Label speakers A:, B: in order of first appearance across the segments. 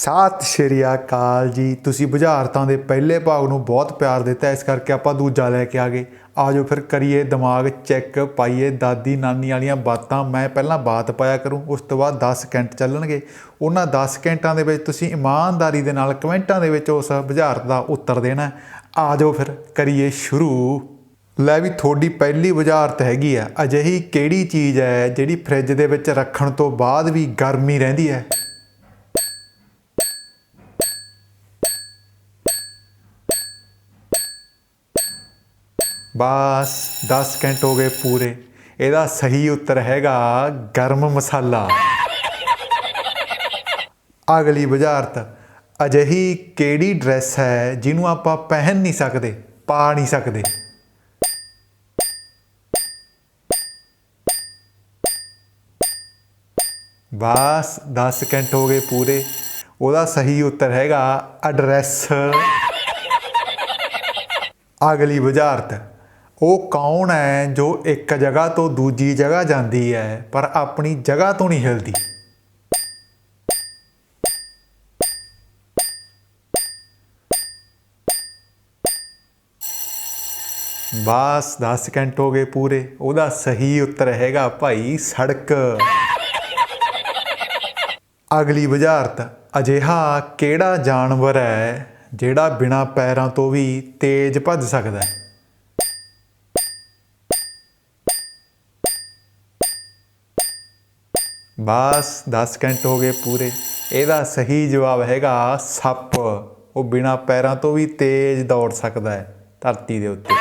A: ਸਤਿ ਸ਼੍ਰੀ ਅਕਾਲ ਜੀ। ਤੁਸੀਂ ਬੁਝਾਰਤਾਂ ਦੇ ਪਹਿਲੇ ਭਾਗ ਨੂੰ ਬਹੁਤ ਪਿਆਰ ਦਿੱਤਾ, ਇਸ ਕਰਕੇ ਆਪਾਂ ਦੂਜਾ ਲੈ ਕੇ ਆ ਗਏ। ਆਜੋ ਫਿਰ ਕਰੀਏ ਦਿਮਾਗ ਚੈੱਕ, ਪਾਈਏ ਦਾਦੀ ਨਾਨੀ ਵਾਲੀਆਂ ਬਾਤਾਂ। ਮੈਂ ਪਹਿਲਾਂ ਬਾਤ ਪਾਇਆ ਕਰੂੰ, ਉਸ ਤੋਂ ਬਾਅਦ 10 ਸਕਿੰਟ ਚੱਲਣਗੇ। ਉਹਨਾਂ 10 ਸਕਿੰਟਾਂ ਦੇ ਵਿੱਚ ਤੁਸੀਂ ਇਮਾਨਦਾਰੀ ਦੇ ਨਾਲ ਕਮੈਂਟਾਂ ਦੇ ਵਿੱਚ ਉਸ ਬੁਝਾਰਤ ਦਾ ਉੱਤਰ ਦੇਣਾ ਹੈ। ਆਜੋ ਫਿਰ ਕਰੀਏ ਸ਼ੁਰੂ। ਲੈ ਵੀ ਤੁਹਾਡੀ ਪਹਿਲੀ ਬੁਝਾਰਤ ਹੈਗੀ ਆ। ਅਜਿਹੀ ਕਿਹੜੀ ਚੀਜ਼ ਹੈ ਜਿਹੜੀ ਫ੍ਰਿਜ ਦੇ ਵਿੱਚ ਰੱਖਣ ਤੋਂ ਬਾਅਦ ਵੀ ਗਰਮੀ ਰਹਿੰਦੀ ਹੈ? ਬਸ 10 ਸਕਿੰਟ ਹੋ ਗਏ ਪੂਰੇ। ਇਹਦਾ ਸਹੀ ਉੱਤਰ ਹੈਗਾ ਗਰਮ ਮਸਾਲਾ। ਅਗਲੀ ਬੁਝਾਰਤ ਅਜਿਹੀ ਕਿਹੜੀ ਡਰੈਸ ਹੈ ਜਿਹਨੂੰ ਆਪਾਂ ਪਹਿਨ ਨਹੀਂ ਸਕਦੇ, ਪਾ ਨਹੀਂ ਸਕਦੇ? ਬਸ 10 ਸਕਿੰਟ ਹੋ ਗਏ ਪੂਰੇ। ਉਹਦਾ ਸਹੀ ਉੱਤਰ ਹੈਗਾ ਐਡਰੈਸ ਅਗਲੀ ਬੁਝਾਰਤ ਉਹ ਕੌਣ ਹੈ ਜੋ ਇੱਕ ਜਗ੍ਹਾ ਤੋਂ ਦੂਜੀ ਜਗ੍ਹਾ ਜਾਂਦੀ ਹੈ, ਪਰ ਆਪਣੀ ਜਗ੍ਹਾ ਤੋਂ ਨਹੀਂ ਹਿਲਦੀ? ਬਸ 10 ਸਕਿੰਟ ਹੋ ਗਏ ਪੂਰੇ। ਉਹਦਾ ਸਹੀ ਉੱਤਰ ਹੈਗਾ ਭਾਈ, ਸੜਕ। ਅਗਲੀ ਬੁਝਾਰਤ, ਅਜਿਹਾ ਕਿਹੜਾ ਜਾਨਵਰ ਹੈ ਜਿਹੜਾ ਬਿਨਾਂ ਪੈਰਾਂ ਤੋਂ ਵੀ ਤੇਜ਼ ਭੱਜ ਸਕਦਾ ਹੈ? ਬਸ 10 ਸਕਿੰਟ ਹੋ ਗਏ ਪੂਰੇ। ਇਹਦਾ ਸਹੀ ਜਵਾਬ ਹੈਗਾ ਸੱਪ। ਉਹ ਬਿਨਾ ਪੈਰਾਂ ਤੋਂ ਵੀ ਤੇਜ਼ ਦੌੜ ਸਕਦਾ ਹੈ ਧਰਤੀ ਦੇ ਉੱਤੇ।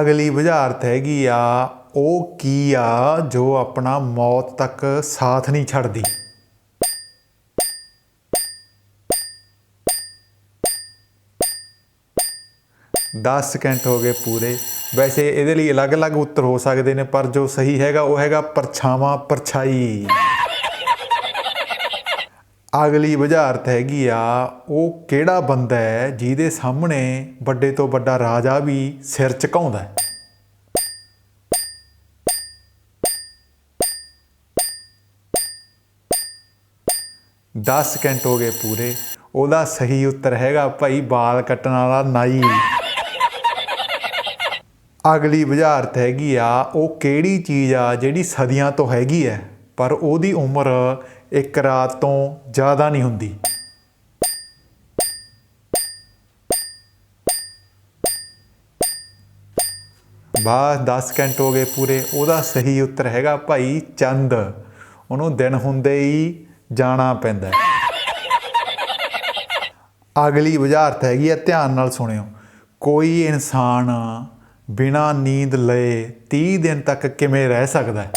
A: ਅਗਲੀ ਬੁਝਾਰਤ ਹੈਗੀ ਆ, ਉਹ ਕੀ ਆ ਜੋ ਆਪਣਾ ਮੌਤ ਤੱਕ ਸਾਥ ਨਹੀਂ ਛੱਡਦੀ? ਦਸ ਸਕਿੰਟ ਹੋ ਗਏ ਪੂਰੇ। ਵੈਸੇ ਇਹਦੇ ਲਈ ਅਲੱਗ-ਅਲੱਗ ਉੱਤਰ ਹੋ ਸਕਦੇ ਨੇ, ਪਰ ਜੋ ਸਹੀ ਹੈਗਾ, ਉਹ ਹੈਗਾ ਪਰਛਾਵਾਂ, ਪਰਛਾਈ। ਅਗਲੀ ਬੁਝਾਰਤ ਹੈਗੀ ਆ, ਉਹ ਕਿਹੜਾ ਬੰਦਾ ਹੈ ਜਿਹਦੇ ਸਾਹਮਣੇ ਵੱਡੇ ਤੋਂ ਵੱਡਾ ਰਾਜਾ ਵੀ ਸਿਰ ਝੁਕਾਉਂਦਾ ਹੈ? ਦਸ ਸਕਿੰਟ ਹੋ ਗਏ ਪੂਰੇ। ਉਹਦਾ ਸਹੀ ਉੱਤਰ ਹੈਗਾ ਭਾਈ ਬਾਲ ਕੱਟਣ ਵਾਲਾ ਨਾਈ। ਅਗਲੀ ਬੁਝਾਰਤ ਹੈਗੀ ਆ, ਉਹ ਕਿਹੜੀ ਚੀਜ਼ ਆ ਜਿਹੜੀ ਸਦੀਆਂ ਤੋਂ ਹੈਗੀ ਹੈ ਪਰ ਉਹਦੀ ਉਮਰ ਇੱਕ ਰਾਤ ਤੋਂ ਜ਼ਿਆਦਾ ਨਹੀਂ ਹੁੰਦੀ। ਬਸ 10 ਸਕਿੰਟ ਹੋ ਗਏ ਪੂਰੇ, ਉਹਦਾ ਸਹੀ ਉੱਤਰ ਹੈਗਾ ਭਾਈ ਚੰਦ। ਉਹਨੂੰ ਦਿਨ ਹੁੰਦੇ ਹੀ ਜਾਣਾ ਪੈਂਦਾ ਅਗਲੀ ਬੁਝਾਰਤ ਹੈਗੀ ਆ, ਧਿਆਨ ਨਾਲ ਸੁਣਿਓ। ਕੋਈ ਇਨਸਾਨ ਬਿਨਾ ਨੀਂਦ ਲਏ 30 ਦਿਨ ਤੱਕ ਕਿਵੇਂ ਰਹਿ ਸਕਦਾ ਹੈ?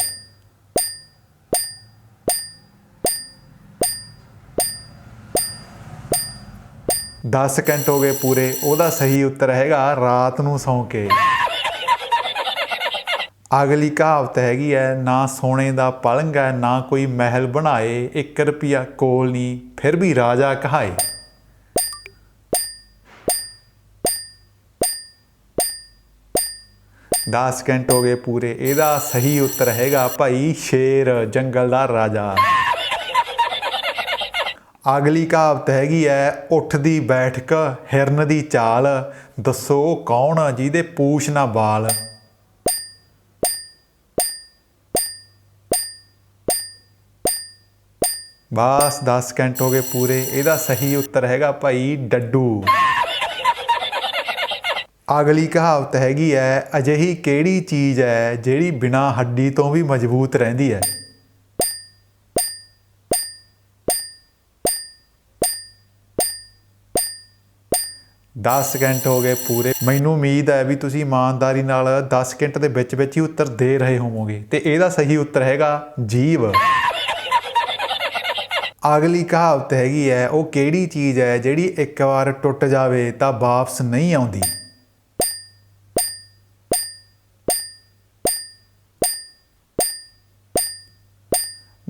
A: ਦਸ ਸਕਿੰਟ ਹੋ ਗਏ ਪੂਰੇ, ਉਹਦਾ ਸਹੀ ਉੱਤਰ ਹੈਗਾ ਰਾਤ ਨੂੰ ਸੌਂ ਕੇ। ਅਗਲੀ ਕਹਾਵਤ ਹੈਗੀ ਹੈ, ਨਾ ਸੋਨੇ ਦਾ ਪਲੰਗ ਹੈ, ਨਾ ਕੋਈ ਮਹਿਲ ਬਣਾਏ 1 ਰੁਪਿਆ ਕੋਲ ਨਹੀਂ, ਫਿਰ ਵੀ ਰਾਜਾ ਕਹਾਏ। ਦਸ ਸਕਿੰਟ ਹੋ ਗਏ ਪੂਰੇ, ਇਹਦਾ ਸਹੀ ਉੱਤਰ ਹੈਗਾ ਭਾਈ ਸ਼ੇਰ, ਜੰਗਲ ਦਾ ਰਾਜਾ। ਅਗਲੀ ਕਹਾਵਤ ਹੈਗੀ ਹੈ ਉੱਠਦੀ ਬੈਠਕ, ਹਿਰਨ ਦੀ ਚਾਲ, ਦੱਸੋ ਕੌਣ ਆ ਜਿਹਦੇ ਪੂਛ ਨਾ ਬਾਲ ਬਸ 10 ਸਕਿੰਟ ਹੋ ਗਏ ਪੂਰੇ, ਇਹਦਾ ਸਹੀ ਉੱਤਰ ਹੈਗਾ ਭਾਈ ਡੱਡੂ। ਅਗਲੀ ਕਹਾਵਤ ਹੈਗੀ ਹੈ ਅਜਿਹੀ ਕਿਹੜੀ ਚੀਜ਼ ਹੈ ਜਿਹੜੀ ਬਿਨਾਂ ਹੱਡੀ ਤੋਂ ਵੀ ਮਜ਼ਬੂਤ ਰਹਿੰਦੀ ਹੈ ਦਸ ਸਕਿੰਟ ਹੋ ਗਏ ਪੂਰੇ। ਮੈਨੂੰ ਉਮੀਦ ਹੈ ਵੀ ਤੁਸੀਂ ਇਮਾਨਦਾਰੀ ਨਾਲ 10 ਸਕਿੰਟ ਦੇ ਵਿੱਚ ਵਿੱਚ ਹੀ ਉੱਤਰ ਦੇ ਰਹੇ ਹੋਵੋਗੇ। ਤੇ ਇਹਦਾ ਸਹੀ ਉੱਤਰ ਹੈਗਾ ਜੀਵ। ਅਗਲੀ ਕਹਾਵਤ ਹੈਗੀ ਹੈ ਉਹ ਕਿਹੜੀ ਚੀਜ਼ ਹੈ ਜਿਹੜੀ ਇੱਕ ਵਾਰ ਟੁੱਟ ਜਾਵੇ ਤਾਂ ਵਾਪਸ ਨਹੀਂ ਆਉਂਦੀ?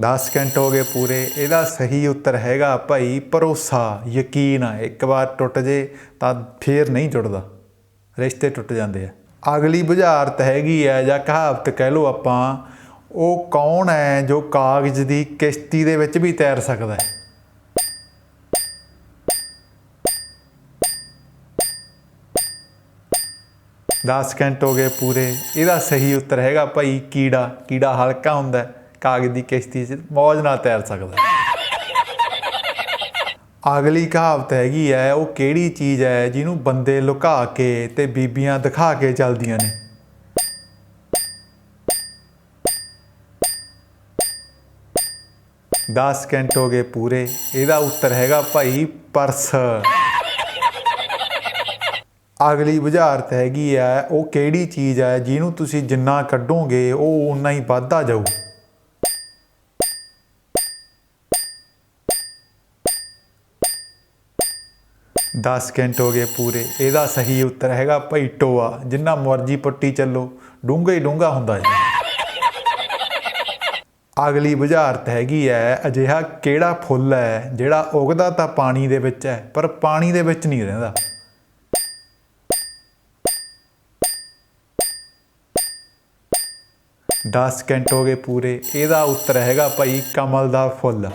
A: ਦਸ ਸਕਿੰਟ ਹੋ ਗਏ ਪੂਰੇ ਇਹਦਾ ਸਹੀ ਉੱਤਰ ਹੈਗਾ ਭਾਈ ਭਰੋਸਾ ਯਕੀਨ ਇੱਕ ਵਾਰ ਟੁੱਟ ਜੇ ਤਾਂ ਫੇਰ ਨਹੀਂ ਜੁੜਦਾ ਰਿਸ਼ਤੇ ਟੁੱਟ ਜਾਂਦੇ ਆ। ਅਗਲੀ ਬੁਝਾਰਤ ਹੈਗੀ ਹੈ ਜਾਂ ਕਹਾਵਤ ਕਹਿ ਲਓ ਆਪਾਂ ਉਹ ਕੌਣ ਹੈ ਜੋ ਕਾਗਜ਼ ਦੀ ਕਿਸ਼ਤੀ ਦੇ ਵਿੱਚ ਵੀ ਤੈਰ ਸਕਦਾ ਹੈ? ਦਸ ਸਕਿੰਟ ਹੋ ਗਏ ਪੂਰੇ ਇਹਦਾ ਸਹੀ ਉੱਤਰ ਹੈਗਾ ਭਾਈ ਕੀੜਾ ਕੀੜਾ ਹਲਕਾ ਹੁੰਦਾ ਹੈ, ਕਾਗਜ਼ ਦੀ ਕਿਸ਼ਤੀ 'ਚ ਮੌਜ ਨਾਲ ਤੈਰ ਸਕਦਾ ਅਗਲੀ ਕਹਾਵਤ ਹੈਗੀ ਹੈ, ਉਹ ਕਿਹੜੀ ਚੀਜ਼ ਹੈ ਜਿਹਨੂੰ ਬੰਦੇ ਲੁਕਾ ਕੇ ਤੇ ਬੀਬੀਆਂ ਦਿਖਾ ਕੇ ਚੱਲਦੀਆਂ ਨੇ? ਦਸ ਸਕਿੰਟ ਹੋ ਗਏ ਪੂਰੇ, ਇਹਦਾ ਉੱਤਰ ਹੈਗਾ ਭਾਈ ਪਰਸ। ਅਗਲੀ ਬੁਝਾਰਤ ਹੈਗੀ ਹੈ, ਉਹ ਕਿਹੜੀ ਚੀਜ਼ ਹੈ ਜਿਹਨੂੰ ਤੁਸੀਂ ਜਿੰਨਾ ਕੱਢੋਗੇ, ਉਹ ਉਨਾ ਹੀ ਵੱਧਦਾ ਜਾਊ। ਦਸ ਸਕਿੰਟ ਹੋ ਗਏ ਪੂਰੇ। ਇਹਦਾ ਸਹੀ ਉੱਤਰ ਹੈਗਾ ਭਾਈ ਟੋਆ। ਜਿੰਨਾ ਮਰਜ਼ੀ ਪੱਟੀ ਚੱਲੋ, ਡੂੰਘਾ ਹੀ ਡੂੰਘਾ ਹੁੰਦਾ ਹੈ ਅਗਲੀ ਬੁਝਾਰਤ ਹੈਗੀ ਹੈ ਅਜਿਹਾ ਕਿਹੜਾ ਫੁੱਲ ਹੈ ਜਿਹੜਾ ਉਗਦਾ ਤਾਂ ਪਾਣੀ ਦੇ ਵਿੱਚ ਹੈ ਪਰ ਪਾਣੀ ਦੇ ਵਿੱਚ ਨਹੀਂ ਰਹਿੰਦਾ। ਦਸ ਸਕਿੰਟ ਹੋ ਗਏ ਪੂਰੇ। ਇਹਦਾ ਉੱਤਰ ਹੈਗਾ ਭਾਈ ਕਮਲ ਦਾ ਫੁੱਲ।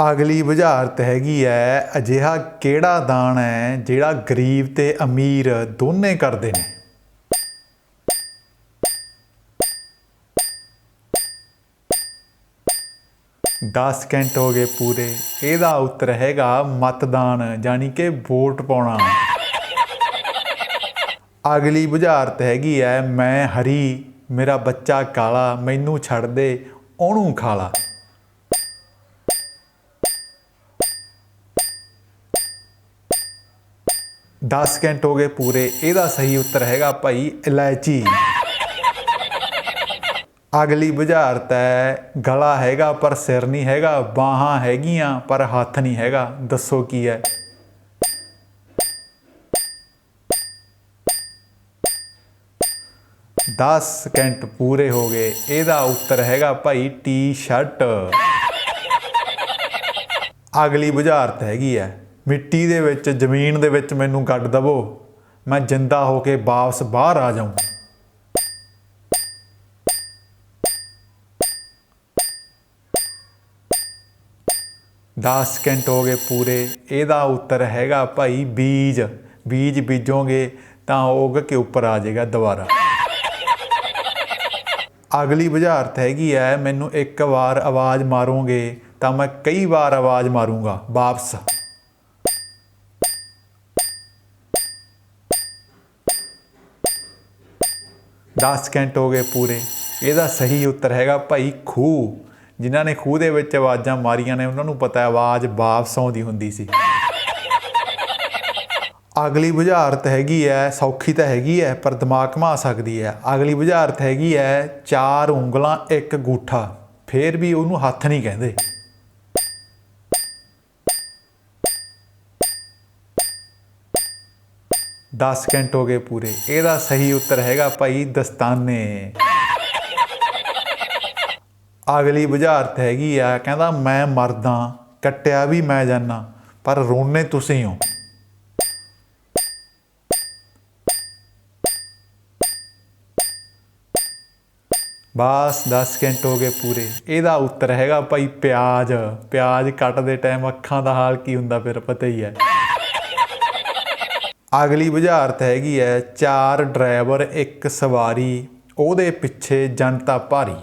A: ਅਗਲੀ ਬੁਝਾਰਤ ਹੈਗੀ ਹੈ ਅਜਿਹਾ ਕਿਹੜਾ ਦਾਨ ਹੈ ਜਿਹੜਾ ਗਰੀਬ ਤੇ ਅਮੀਰ ਦੋਨੇ ਕਰਦੇ ਨੇ? ਦਸ ਸਕਿੰਟ ਹੋ ਗਏ ਪੂਰੇ, ਇਹਦਾ ਉੱਤਰ ਹੈਗਾ ਮਤਦਾਨ ਯਾਨੀ ਕਿ ਵੋਟ ਪਾਉਣਾ। ਅਗਲੀ ਬੁਝਾਰਤ ਹੈਗੀ ਹੈ ਮੈਂ ਹਰੀ, ਮੇਰਾ ਬੱਚਾ ਕਾਲਾ, ਮੈਨੂੰ ਛੱਡ ਦੇ, ਉਹਨੂੰ ਖਾਲਾ। ਦਸ ਸਕਿੰਟ ਹੋ ਗਏ ਪੂਰੇ, ਇਹਦਾ ਸਹੀ ਉੱਤਰ ਹੈਗਾ ਭਾਈ ਇਲਾਇਚੀ। ਅਗਲੀ ਬੁਝਾਰਤ ਹੈ, ਗਲਾ ਹੈਗਾ ਪਰ ਸਿਰ ਨਹੀਂ ਹੈਗਾ, ਬਾਹਾਂ ਹੈਗੀਆਂ ਪਰ ਹੱਥ ਨਹੀਂ ਹੈਗਾ, ਦੱਸੋ ਕੀ ਹੈ? ਦਸ ਸਕਿੰਟ ਪੂਰੇ ਹੋ ਗਏ, ਇਹਦਾ ਉੱਤਰ ਹੈਗਾ ਭਾਈ ਟੀ-ਸ਼ਰਟ। ਅਗਲੀ ਬੁਝਾਰਤ ਹੈਗੀ ਹੈ ਮਿੱਟੀ ਦੇ ਵਿੱਚ, ਜ਼ਮੀਨ ਦੇ ਵਿੱਚ ਮੈਨੂੰ ਗੱਡ ਦਵੋ। ਮੈਂ ਜਿੰਦਾ ਹੋ ਕੇ ਵਾਪਸ ਬਾਹਰ ਆ ਜਾਊਂ। ਦਸ ਸਕਿੰਟ ਹੋ ਗਏ ਪੂਰੇ। ਇਹਦਾ ਉੱਤਰ ਹੈਗਾ ਭਾਈ ਬੀਜ। ਬੀਜ ਬੀਜੋਗੇ ਤਾਂ ਉਗ ਕੇ ਉੱਪਰ ਆ ਜਾਏਗਾ ਦੁਬਾਰਾ। ਅਗਲੀ ਬੁਝਾਰਤ ਹੈਗੀ ਹੈ ਮੈਨੂੰ ਇੱਕ ਵਾਰ ਆਵਾਜ਼ ਮਾਰੋਗੇ ਤਾਂ ਮੈਂ ਕਈ ਵਾਰ ਆਵਾਜ਼ ਮਾਰੂੰਗਾ। ਵਾਪਸ। ਦਸ ਸਕਿੰਟ ਹੋ ਗਏ ਪੂਰੇ। ਇਹਦਾ ਸਹੀ ਉੱਤਰ ਹੈਗਾ ਭਾਈ ਖੂਹ। ਜਿਨ੍ਹਾਂ ਨੇ ਖੂਹ ਦੇ ਵਿੱਚ ਆਵਾਜ਼ਾਂ ਮਾਰੀਆਂ ਨੇ, ਉਹਨਾਂ ਨੂੰ ਪਤਾ ਹੈ ਆਵਾਜ਼ ਵਾਪਸ ਆਉਂਦੀ ਹੁੰਦੀ ਸੀ। ਅਗਲੀ ਬੁਝਾਰਤ ਹੈਗੀ ਹੈ ਸੌਖੀ ਤਾਂ ਹੈਗੀ ਹੈ ਪਰ ਦਿਮਾਗ ਘਮਾ ਸਕਦੀ ਹੈ ਅਗਲੀ ਬੁਝਾਰਤ ਹੈਗੀ ਹੈ ਚਾਰ ਉਂਗਲਾਂ, ਇੱਕ ਗੂਠਾ। ਫੇਰ ਵੀ ਉਹਨੂੰ ਹੱਥ ਨਹੀਂ ਕਹਿੰਦੇ। ਦਸ ਘੰਟ ਹੋ ਗਏ ਪੂਰੇ ਇਹਦਾ ਸਹੀ ਉੱਤਰ ਹੈਗਾ ਭਾਈ ਦਸਤਾਨੇ ਅਗਲੀ ਬੁਝਾਰਤ ਹੈਗੀ ਆ ਕਹਿੰਦਾ ਮੈਂ ਮਰਦਾ ਕੱਟਿਆ ਵੀ ਮੈਂ ਜਾਨਾ ਪਰ ਰੋਣੇ ਤੁਸੀਂ ਹੋ ਬਸ 10 ਸਕਿੰਟ ਹੋ ਗਏ ਪੂਰੇ ਇਹਦਾ ਉੱਤਰ ਹੈਗਾ ਭਾਈ ਪਿਆਜ਼ ਪਿਆਜ਼ ਕੱਟਦੇ ਟਾਈਮ ਅੱਖਾਂ ਦਾ ਹਾਲ ਕੀ ਹੁੰਦਾ ਫਿਰ ਪਤਾ ਹੀ ਹੈ ਅਗਲੀ ਬੁਝਾਰਤ ਹੈਗੀ ਹੈ ਚਾਰ ਡਰਾਈਵਰ, ਇੱਕ ਸਵਾਰੀ, ਉਹਦੇ ਪਿੱਛੇ ਜਨਤਾ ਭਾਰੀ।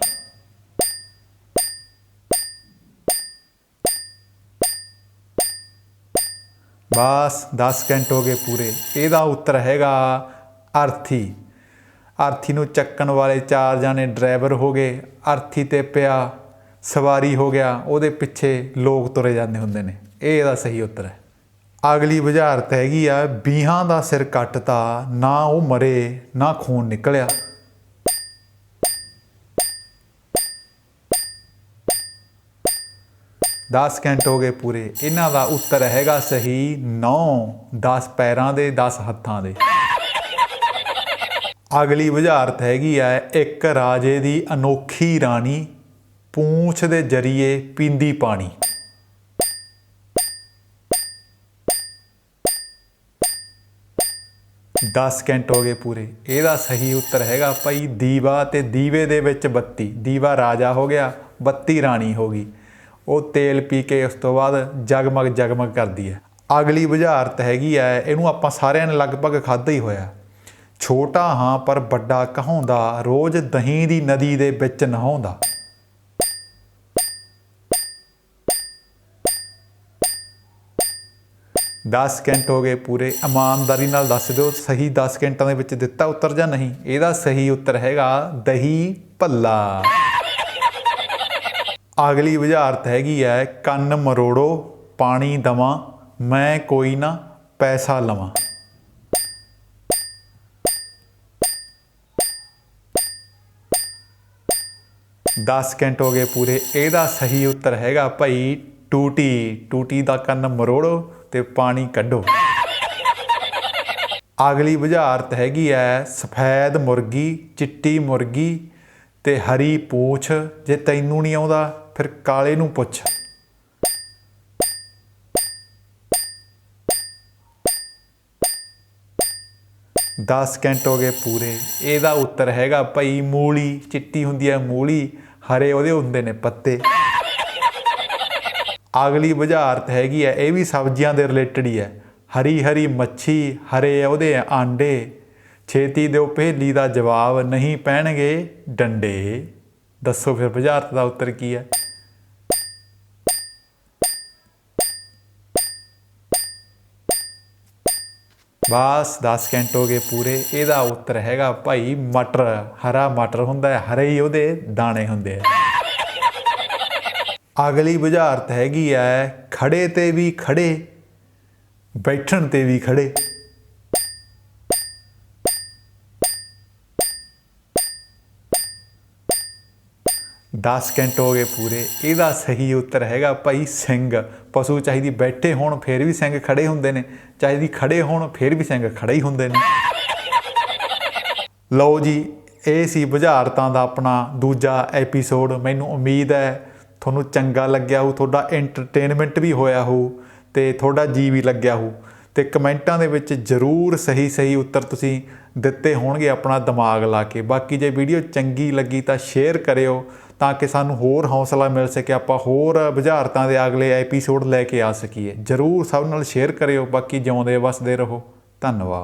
A: ਬਸ 10 ਸਕਿੰਟ ਹੋ ਗਏ ਪੂਰੇ। ਇਹਦਾ ਉੱਤਰ ਹੈਗਾ ਅਰਥੀ। ਅਰਥੀ ਨੂੰ ਚੱਕਣ ਵਾਲੇ ਚਾਰ ਜਾਣੇ ਡਰਾਈਵਰ ਹੋ ਗਏ। ਅਰਥੀ ਤੇ ਪਿਆ, ਸਵਾਰੀ ਹੋ ਗਿਆ, ਉਹਦੇ ਪਿੱਛੇ ਲੋਕ ਤੁਰੇ ਜਾਂਦੇ ਹੁੰਦੇ ਨੇ। ਇਹ ਇਹਦਾ ਸਹੀ ਉੱਤਰ ਹੈ। ਅਗਲੀ ਬੁਝਾਰਤ ਹੈਗੀ ਆ, ਬੀਹਾਂ ਦਾ ਸਿਰ ਕੱਟਤਾ, ਨਾ ਉਹ ਮਰੇ, ਨਾ ਖੂਨ ਨਿਕਲਿਆ। ਦਸ ਸਕਿੰਟ ਹੋ ਗਏ ਪੂਰੇ, ਇਹਨਾਂ ਦਾ ਉੱਤਰ ਹੈਗਾ ਸਹੀ 9 10 ਪੈਰਾਂ ਦੇ 10 ਹੱਥਾਂ ਦੇ। ਅਗਲੀ ਬੁਝਾਰਤ ਹੈਗੀ ਆ, ਇੱਕ ਰਾਜੇ ਦੀ ਅਨੋਖੀ ਰਾਣੀ, ਪੂੰਛ ਦੇ ਜਰੀਏ ਪੀਂਦੀ ਪਾਣੀ। 10 ਸਕਿੰਟ ਹੋ ਗਏ ਪੂਰੇ। ਇਹਦਾ ਸਹੀ ਉੱਤਰ ਹੈਗਾ ਭਾਈ ਦੀਵਾ ਤੇ ਦੀਵੇ ਦੇ ਵਿੱਚ ਬੱਤੀ। ਦੀਵਾ ਰਾਜਾ ਹੋ ਗਿਆ, ਬੱਤੀ ਰਾਣੀ ਹੋ ਗਈ। ਉਹ ਤੇਲ ਪੀ ਕੇ ਉਸ ਤੋਂ ਬਾਅਦ ਜਗਮਗ ਜਗਮਗ ਕਰਦੀ ਹੈ। ਅਗਲੀ ਬੁਝਾਰਤ ਹੈਗੀ ਹੈ, ਇਹਨੂੰ ਆਪਾਂ ਸਾਰਿਆਂ ਨੇ ਲਗਭਗ ਖਾਧਾ ਹੀ ਹੋਇਆ। ਛੋਟਾ ਹਾਂ, ਪਰ ਵੱਡਾ ਕਹਾਉਂਦਾ, ਰੋਜ਼ ਦਹੀਂ ਦੀ ਨਦੀ ਦੇ ਵਿੱਚ ਨਹਾਉਂਦਾ। ਦਸ ਸਕਿੰਟ ਹੋ ਗਏ ਪੂਰੇ, ਇਮਾਨਦਾਰੀ ਨਾਲ ਦੱਸ ਦਿਓ, ਸਹੀ 10 ਸਕਿੰਟਾਂ ਦੇ ਵਿੱਚ ਦਿੱਤਾ ਉੱਤਰ ਜਾਂ ਨਹੀਂ? ਇਹਦਾ ਸਹੀ ਉੱਤਰ ਹੈਗਾ ਦਹੀਂ ਭੱਲਾ। ਅਗਲੀ ਬੁਝਾਰਤ ਹੈਗੀ ਹੈ ਕੰਨ ਮਰੋੜੋ, ਪਾਣੀ ਦਵਾਂ, ਮੈਂ ਕੋਈ ਨਾ ਪੈਸਾ ਲਵਾਂ। ਦਸ ਸਕਿੰਟ ਹੋ ਗਏ ਪੂਰੇ, ਇਹਦਾ ਸਹੀ ਉੱਤਰ ਹੈਗਾ ਭਾਈ ਟੂਟੀ ਟੂਟੀ ਦਾ ਕੰਨ ਮਰੋੜੋ ਤੇ ਪਾਣੀ ਕੱਢੋ। ਅਗਲੀ ਬੁਝਾਰਤ ਹੈਗੀ ਐ, ਸਫੈਦ ਮੁਰਗੀ, ਚਿੱਟੀ ਮੁਰਗੀ ਤੇ ਹਰੀ ਪੂਛ। ਜੇ ਤੈਨੂੰ ਨਹੀਂ ਆਉਂਦਾ, ਫਿਰ ਕਾਲੇ ਨੂੰ ਪੁੱਛ। ਦਸ ਸਕਿੰਟ ਹੋ ਗਏ ਪੂਰੇ। ਇਹਦਾ ਉੱਤਰ ਹੈਗਾ ਭਾਈ ਮੂਲੀ, ਚਿੱਟੀ ਹੁੰਦੀ ਹੈ ਮੂਲੀ, ਹਰੇ ਉਹਦੇ ਹੁੰਦੇ ਨੇ ਪੱਤੇ। ਅਗਲੀ ਬੁਝਾਰਤ ਹੈਗੀ ਹੈ, ਇਹ ਵੀ ਸਬਜ਼ੀਆਂ ਦੇ ਰਿਲੇਟਡ ਹੀ ਹੈ। ਹਰੀ ਹਰੀ ਮੱਛੀ, ਹਰੇ ਉਹਦੇ ਆਂਡੇ, ਛੇਤੀ ਦਿਓ ਪਹਿਲੀ ਦਾ ਜਵਾਬ, ਨਹੀਂ ਪੈਣਗੇ ਡੰਡੇ। ਦੱਸੋ ਫਿਰ ਬੁਝਾਰਤ ਦਾ ਉੱਤਰ ਕੀ ਹੈ? ਬਸ 10 ਘੰਟ ਹੋ ਗਏ ਪੂਰੇ, ਇਹਦਾ ਉੱਤਰ ਹੈਗਾ ਭਾਈ ਮਟਰ, ਹਰਾ ਮਟਰ ਹੁੰਦਾ ਹੈ, ਹਰੇ ਹੀ ਉਹਦੇ ਦਾਣੇ ਹੁੰਦੇ ਆ। ਅਗਲੀ ਬੁਝਾਰਤ ਹੈਗੀ ਹੈ ਖੜੇ ਤੇ ਵੀ ਖੜੇ, ਬੈਠਣ ਤੇ ਵੀ ਖੜੇ। ਦਸ ਸਕਿੰਟ ਹੋ ਗਏ ਪੂਰੇ, ਇਹਦਾ ਸਹੀ ਉੱਤਰ ਹੈਗਾ ਭਾਈ ਸਿੰਘ। ਪਸ਼ੂ ਚਾਹੀਦੀ ਬੈਠੇ ਹੋਣ, ਫਿਰ ਵੀ ਸਿੰਘ ਖੜੇ ਹੁੰਦੇ ਨੇ। ਚਾਹੀਦੀ ਖੜੇ ਹੋਣ, ਫਿਰ ਵੀ ਸਿੰਘ ਖੜੇ ਹੀ ਹੁੰਦੇ ਨੇ। ਲਓ ਜੀ, ਇਹ ਸੀ ਬੁਝਾਰਤਾਂ ਦਾ ਆਪਣਾ ਦੂਜਾ ਐਪੀਸੋਡ ਮੈਨੂੰ ਉਮੀਦ ਹੈ ਤੁਹਾਨੂੰ ਚੰਗਾ ਲੱਗਿਆ ਹੋ ਤੁਹਾਡਾ ਐਂਟਰਟੇਨਮੈਂਟ ਵੀ ਹੋਇਆ ਹੋ ਤੇ ਤੁਹਾਡਾ ਜੀ ਵੀ ਲੱਗਿਆ ਹੋ ਤੇ ਕਮੈਂਟਾਂ ਦੇ ਵਿੱਚ ਜਰੂਰ ਸਹੀ ਸਹੀ ਉੱਤਰ ਤੁਸੀਂ ਦਿੱਤੇ ਹੋਣਗੇ ਆਪਣਾ ਦਿਮਾਗ ਲਾ ਕੇ। ਬਾਕੀ ਜੇ ਵੀਡੀਓ ਚੰਗੀ ਲੱਗੀ ਤਾਂ ਸ਼ੇਅਰ ਕਰਿਓ ਤਾਂ ਕਿ ਸਾਨੂੰ ਹੋਰ ਹੌਸਲਾ ਮਿਲ ਸਕੇ, ਆਪਾਂ ਹੋਰ ਬੁਝਾਰਤਾਂ ਦੇ ਅਗਲੇ ਐਪੀਸੋਡ ਲੈ ਕੇ ਆ ਸਕੀਏ। ਜਰੂਰ ਸਭ ਨਾਲ ਸ਼ੇਅਰ ਕਰਿਓ। ਬਾਕੀ ਜਿਉਂਦੇ ਵਸਦੇ ਰਹੋ। ਧੰਨਵਾਦ।